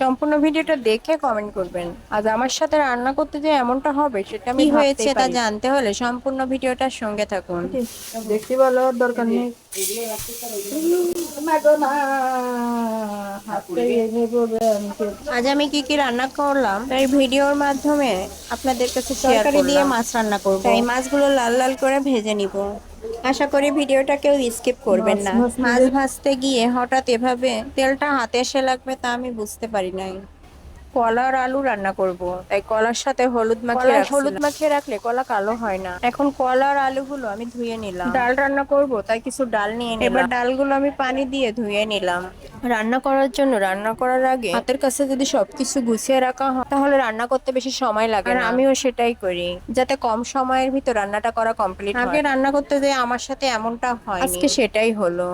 সম্পূর্ণ ভিডিওটা দেখে কমেন্ট করবেন। আজ আমার সাথে রান্না করতে যে এমনটা হবে সেটা আমি হয়েছে তা জানতে হলে সম্পূর্ণ ভিডিওটার সঙ্গে থাকুন। দেখতে ভালো দরকার নেই। আজ আমি কি কি রান্না করলাম এই ভিডিওর মাধ্যমে আপনাদের কাছে শেয়ার দিয়ে মাছ রান্না করব। এই মাছগুলো লাল লাল করে ভেজে নিব। আশা করি ভিডিওটা কেউ স্কিপ করবেন না। মাছ ভাজতে গিয়ে হঠাৎ এভাবে তেলটা হাতে এসে লাগবে তা আমি বুঝতে পারি নাই। কলা আর আলু রান্না করব। তাই কলার সাথে হলুদ মাখিয়ে হলুদ মাখিয়ে রাখলে কলা কালো হয় না। এখন কলা আর আলুগুলো আমি ধুয়ে নিলাম। ডাল রান্না করব তাই কিছু ডাল নিয়ে নিলাম। এবার ডালগুলো আমি পানি দিয়ে ধুয়ে নিলাম। রান্না করার জন্য রান্না করার আগে হাতের কাছে যদি সবকিছু গুছিয়ে রাখা হয় তাহলে রান্না করতে বেশি সময় লাগে আর আমিও সেটাই করি। যাতে কম সময়ের ভিতর রান্নাটা করা কমপ্লিট আগে রান্না করতে যে আমার সাথে এমনটা হয় আজকে সেটাই হলো।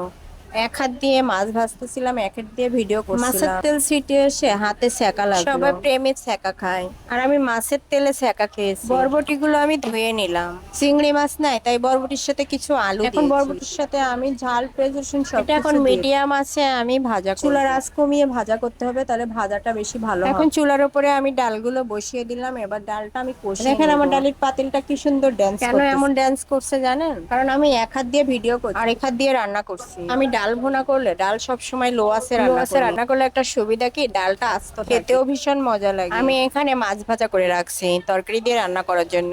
এক হাত দিয়ে মাছ ভাজতেছিলাম এক হাত দিয়ে ভিডিও করছিলাম। মাছের তেল ছিটে এসে হাতে সেকা লাগল। সবাই প্রেমে সেকা খায়। আর আমি মাছের তেলে সেকা খেয়েছি। বরবটি গুলো আমি ধুয়ে নিলাম। চিংড়ি মাছ নাই তাই বরবটির সাথে কিছু আলু এখন বরবটির সাথে আমি ঝাল পেঁয়াজ রসুন সব এখন মিডিয়াম আছে আমি ভাজা চুলার আঁচ কমিয়ে ভাজা করতে হবে তাহলে ভাজাটা বেশি ভালো এখন চুলার উপরে আমি ডালগুলো বসিয়ে দিলাম এবার ডালটা আমি কষে দেখেন আমার ডালের পাতিলটা কি সুন্দর ড্যান্স কেন এমন ড্যান্স করছে জানেন? কারণ আমি এক হাত দিয়ে ভিডিও করছি। আর এক হাত দিয়ে রান্না করছি। আমি ডাল ভুনা করলে ডাল সব সময় লো আছে লো আছে রান্না করলে একটা সুবিধা কি? ডালটা আস্ত খেতেও ভীষণ মজা লাগে। আমি এখানে মাছ ভাজা করে রাখছি তরকারি দিয়ে রান্না করার জন্য।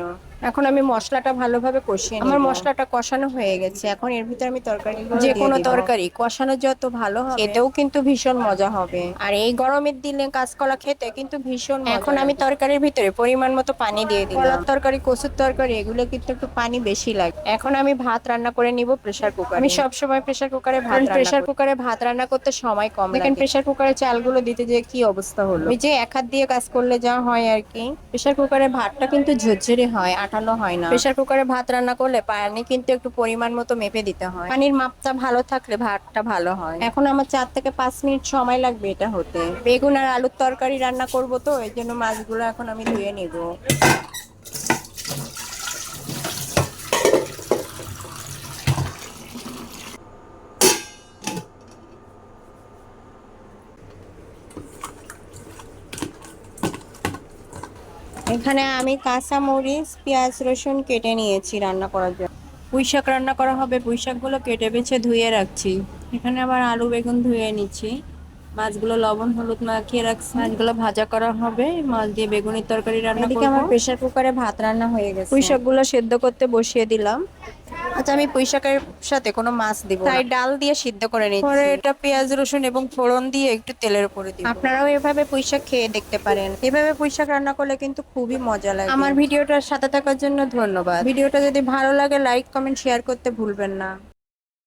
এখন আমি মশলাটা ভালোভাবে কষিয়ে আমার মশলাটা কষানো হয়ে গেছে এখন এর ভিতরে আমি তরকারি যে কোনো তরকারি কষানো যত ভালো হবে। খেতেও কিন্তু ভীষণ মজা হবে। আর এই গরমের দিনে কাঁচকলা খেতে কিন্তু ভীষণ এখন আমি তরকারির ভিতরে পরিমাণ মতো পানি দিয়ে দিই কলার তরকারি কচুর তরকারি এগুলো কিন্তু একটু পানি বেশি লাগে। এখন আমি ভাত রান্না করে নিব প্রেসার কুকার। আমি সব সময় প্রেসার কুকারে ভাত প্রেসার কুকারে ভাত রান্না করতে সময় কম দেখেন প্রেসার কুকারে চালগুলো দিতে যে কি অবস্থা হলো। ওই যে এক হাত দিয়ে কাজ করলে যা হয় আর কি। প্রেসার কুকারে ভাতটা কিন্তু ঝরঝরে হয়। আঠালো হয় না। প্রেসার কুকারে ভাত রান্না করলে পানি কিন্তু একটু পরিমাণ মতো মেপে দিতে হয়। পানির মাপটা ভালো থাকলে ভাতটা ভালো হয়। এখন আমার চার থেকে পাঁচ মিনিট সময় লাগবে এটা হতে। বেগুন আর আলুর তরকারি রান্না করব তো এই জন্য মাছগুলো এখন আমি ধুয়ে নিব। এখানে আমি কাঁচা মরিচ, পেঁয়াজ, রসুন কেটে নিয়েছি রান্না করার জন্য। পুঁই শাক রান্না করা হবে পুঁই শাকগুলো কেটে বেছে ধুয়ে রাখছি। এখানে আবার আলু বেগুন ধুয়ে নিচ্ছি। মাছগুলো লবণ, হলুদ মাখিয়ে রাখছি। মাছগুলো ভাজা করা হবে। মাছ দিয়ে বেগুনের তরকারি রান্না এদিকে আমার প্রেসার কুকারে ভাত রান্না হয়ে গেছে। পুঁই শাকগুলো সেদ্ধ করতে বসিয়ে দিলাম। আচ্ছা আমি পুঁই শাকের সাথে কোনো মাছ দিব তাই ডাল দিয়ে সিদ্ধ করে নিচ্ছি। পরে এটা পেঁয়াজ রসুন এবং ফোড়ন দিয়ে একটু তেলের উপরে দিব। আপনারাও এভাবে পুঁই শাক খেয়ে দেখতে পারেন। এভাবে পুঁই শাক রান্না করলে কিন্তু খুবই মজা লাগে। আমার ভিডিওটার সাথে থাকার জন্য ধন্যবাদ। ভিডিওটা যদি ভালো লাগে লাইক কমেন্ট শেয়ার করতে ভুলবেন না।